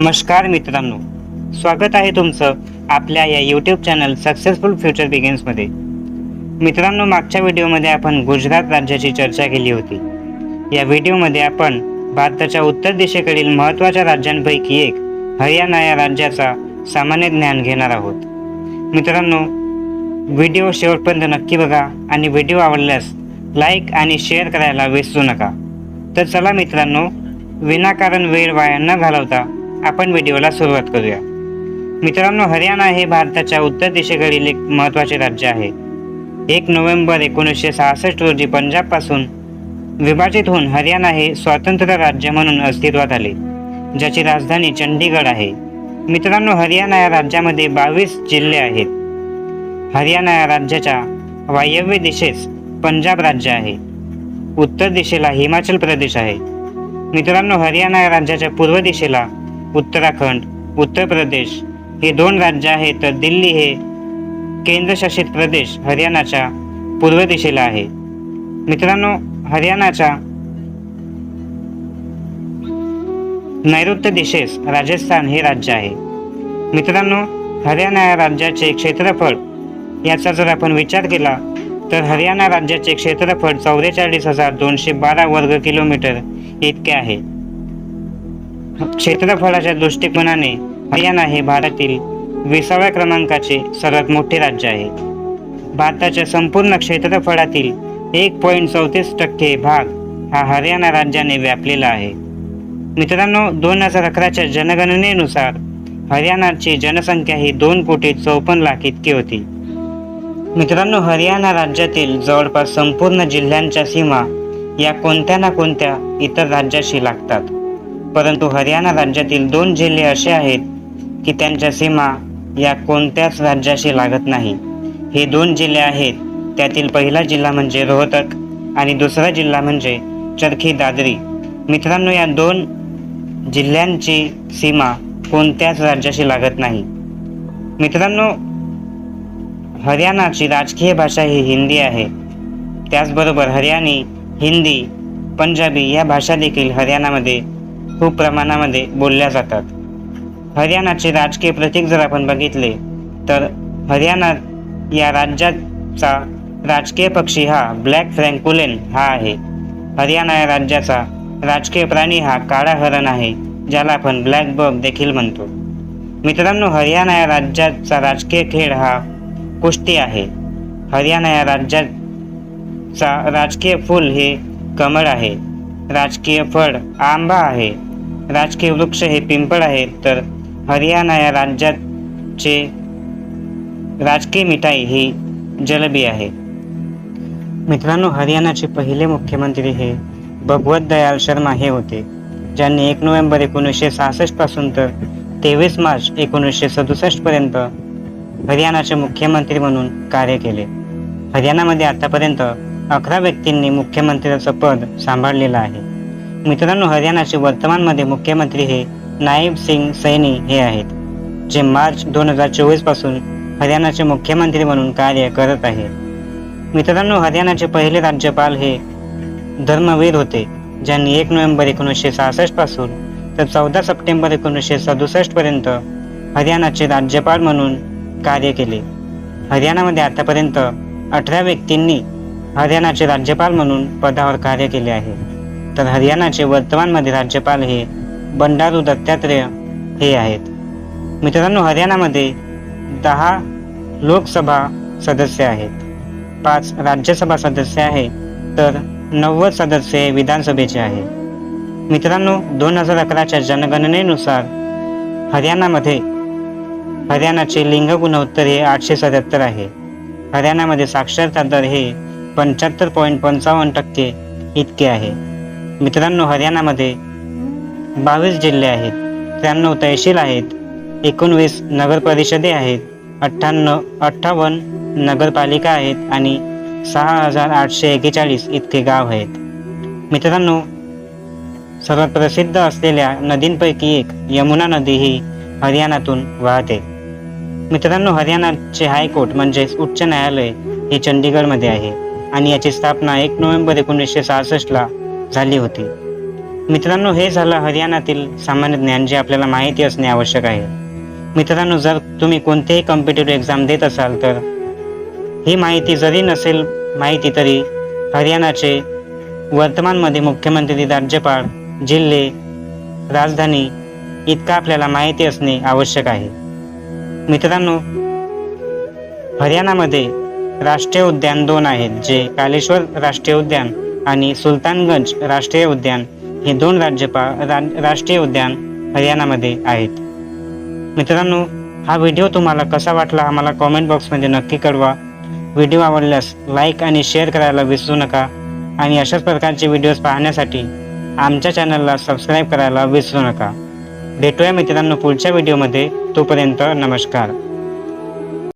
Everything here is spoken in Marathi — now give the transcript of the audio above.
नमस्कार मित्रांनो. स्वागत आहे तुमचं आपल्या या यूट्यूब चॅनल सक्सेसफुल फ्युचर बिगिन्समध्ये मित्रांनो मागच्या व्हिडिओमध्ये आपण गुजरात राज्याची चर्चा केली होती. या व्हिडिओमध्ये आपण भारताच्या उत्तर दिशेकडील महत्त्वाच्या राज्यांपैकी एक हरियाणा या राज्याचा सामान्य ज्ञान घेणार आहोत. मित्रांनो व्हिडिओ शेवटपर्यंत नक्की बघा आणि व्हिडिओ आवडल्यास लाईक आणि शेअर करायला विसरू नका. तर चला मित्रांनो विनाकारण वेळ वाया न घालवता आपण व्हिडिओला सुरुवात करूया. मित्रांनो हरियाणा हे भारताच्या उत्तर दिशेकडील एक महत्त्वाचे राज्य आहे. एक नोव्हेंबर एकोणीसशे सहासष्ट रोजी पंजाबपासून विभाजित होऊन हरियाणा हे स्वतंत्र राज्य म्हणून अस्तित्वात आले ज्याची राजधानी चंडीगड आहे. मित्रांनो हरियाणा या राज्यामध्ये बावीस जिल्हे आहेत. हरियाणा या राज्याच्या वायव्य दिशेस पंजाब राज्य आहे. उत्तर दिशेला हिमाचल प्रदेश आहे. मित्रांनो हरियाणा या राज्याच्या पूर्व दिशेला उत्तराखंड उत्तर प्रदेश हे दोन राज्य आहे तर दिल्ली हे केंद्रशासित प्रदेश हरियाणाच्या पूर्व दिशेला आहे. मित्रांनो हरियाणाच्या नैऋत्य दिशेस राजस्थान हे राज्य आहे. मित्रांनो हरियाणा या राज्याचे क्षेत्रफळ याचा जर आपण विचार केला तर हरियाणा राज्याचे क्षेत्रफळ चौवेचाळीस हजार दोनशे बारा वर्ग किलोमीटर इतके आहे. क्षेत्रफळाच्या दृष्टिकोनाने हरियाणा हे भारतातील विसाव्या क्रमांकाचे सर्वात मोठे राज्य आहे. भारताच्या संपूर्ण क्षेत्रफळातील एक पॉईंट चौतीस टक्के भाग हा हरियाणा राज्याने व्यापलेला आहे. मित्रांनो दोन हजार अकराच्या जनगणनेनुसार हरियाणाची जनसंख्या ही दोन कोटी चौपन्न लाख इतकी होती. मित्रांनो हरियाणा राज्यातील जवळपास संपूर्ण जिल्ह्यांच्या सीमा या कोणत्या ना कोणत्या इतर राज्याशी लागतात. परंतु हरियाणा राज्यातील दोन जिल्हे असे आहेत की त्यांच्या सीमा या कोणत्याच राज्याशी लागत नाही. हे दोन जिल्हे आहेत. त्यातील पहिला जिल्हा म्हणजे रोहतक आणि दुसरा जिल्हा म्हणजे चरखी दादरी. मित्रांनो या दोन जिल्ह्यांची सीमा कोणत्याच राज्याशी लागत नाही. मित्रांनो हरियाणाची राजकीय भाषा ही हिंदी आहे. त्याचबरोबर हरियाणी हिंदी पंजाबी या भाषा देखील हरियाणामध्ये खूप प्रमाणामध्ये बोलल्या जातात. हरियाणाचे राजकीय प्रतीक जर आपण बघितले तर हरियाणा या राज्याचा राजकीय पक्षी हा ब्लॅक फ्रँकुलेन हा आहे. हरियाणा या राज्याचा राजकीय प्राणी हा काळा हरण आहे ज्याला आपण ब्लॅक बग देखील म्हणतो. मित्रांनो हरियाणा या राज्याचा राजकीय खेळ हा कुस्ती आहे. हरियाणा या राज्याचा राजकीय फूल हे कमळ आहे. राजकीय फळ आंबा आहे. राजकीय वृक्ष हे पिंपळ आहे तर हरियाणा या राज्याचे राजकीय मिठाई ही जलबी आहे. मित्रांनो हरियाणाचे पहिले मुख्यमंत्री हे भगवत दयाल शर्मा हे होते ज्यांनी एक नोव्हेंबर एकोणीसशे सहासष्टपासून तर तेवीस मार्च एकोणीसशे सदुसष्ट पर्यंत हरियाणाचे मुख्यमंत्री म्हणून कार्य केले. हरियाणामध्ये आतापर्यंत अकरा व्यक्तींनी मुख्यमंत्र्याचं पद सांभाळलेलं आहे. मित्रांनो हरियाणाचे वर्तमानमध्ये मुख्यमंत्री हे नाईब सिंग सैनी हे आहेत जे मार्च दोन हजार चोवीसपासून हरियाणाचे मुख्यमंत्री म्हणून कार्य करत आहेत. मित्रांनो हरियाणाचे पहिले राज्यपाल हे धर्मवीर होते ज्यांनी एक नोव्हेंबर एकोणीसशे सहासष्टपासून तर चौदा सप्टेंबर एकोणीसशे सदुसष्ट पर्यंत हरियाणाचे राज्यपाल म्हणून कार्य केले. हरियाणामध्ये आतापर्यंत अठरा व्यक्तींनी हरियाणाचे राज्यपाल म्हणून पदावर कार्य केले आहे. तर हरियाणाचे वर्तमानमध्ये राज्यपाल हे बंडारू दत्तात्रेय हे आहेत. मित्रांनो हरियाणामध्ये दहा लोकसभा सदस्य आहेत. पाच राज्यसभा सदस्य आहे तर नव्वद सदस्य हे विधानसभेचे आहे मित्रांनो दोन हजार अकराच्या जनगणनेनुसार हरियाणामध्ये हरियाणाचे लिंग गुणोत्तर हे आठशे सत्याहत्तर आहे. हरियाणामध्ये साक्षरता दर हे पंच्याहत्तर पॉईंट पंचावन्न टक्के इतके आहे. मित्रांनो हरियाणामध्ये बावीस जिल्हे आहेत. त्र्याण्णव तहसील आहेत. एकोणवीस नगरपरिषदे आहेत. अठ्ठ्याण्णव अठ्ठावन्न नगरपालिका आहेत आणि सहा हजार आठशे एकेचाळीस इतके गाव आहेत. मित्रांनो सर्वात प्रसिद्ध असलेल्या नदींपैकी एक यमुना नदी ही हरियाणातून वाहते. मित्रांनो हरियाणाचे हायकोर्ट म्हणजेच उच्च न्यायालय हे चंदीगडमध्ये आहे आणि याची स्थापना एक नोव्हेंबर एकोणीसशे सहासष्टला झाली होती. मित्रांनो हे झालं हरियाणातील सामान्य ज्ञान जे आपल्याला माहिती असणे आवश्यक आहे. मित्रांनो जर तुम्ही कोणतेही कॉम्पिटेटिव्ह एक्झाम देत असाल तर ही माहिती जरी नसेल माहिती तरी हरियाणाचे वर्तमानमध्ये मुख्यमंत्री राज्यपाल जिल्हे राजधानी इतका आपल्याला माहिती असणे आवश्यक आहे. मित्रांनो हरियाणामध्ये राष्ट्रीय उद्यान दोन आहेत जे कालेश्वर राष्ट्रीय उद्यान आणि सुलतानगंज राष्ट्रीय उद्यान हे दोन राज्यपा रा राष्ट्रीय उद्यान हरियाणामध्ये आहेत. मित्रांनो हा व्हिडिओ तुम्हाला कसा वाटला आम्हाला कॉमेंट बॉक्समध्ये नक्की कळवा. व्हिडिओ आवडल्यास लाईक आणि शेअर करायला विसरू नका आणि अशाच प्रकारचे व्हिडिओज पाहण्यासाठी आमच्या चॅनलला सबस्क्राईब करायला विसरू नका. भेटूया मित्रांनो पुढच्या व्हिडिओमध्ये तोपर्यंत नमस्कार.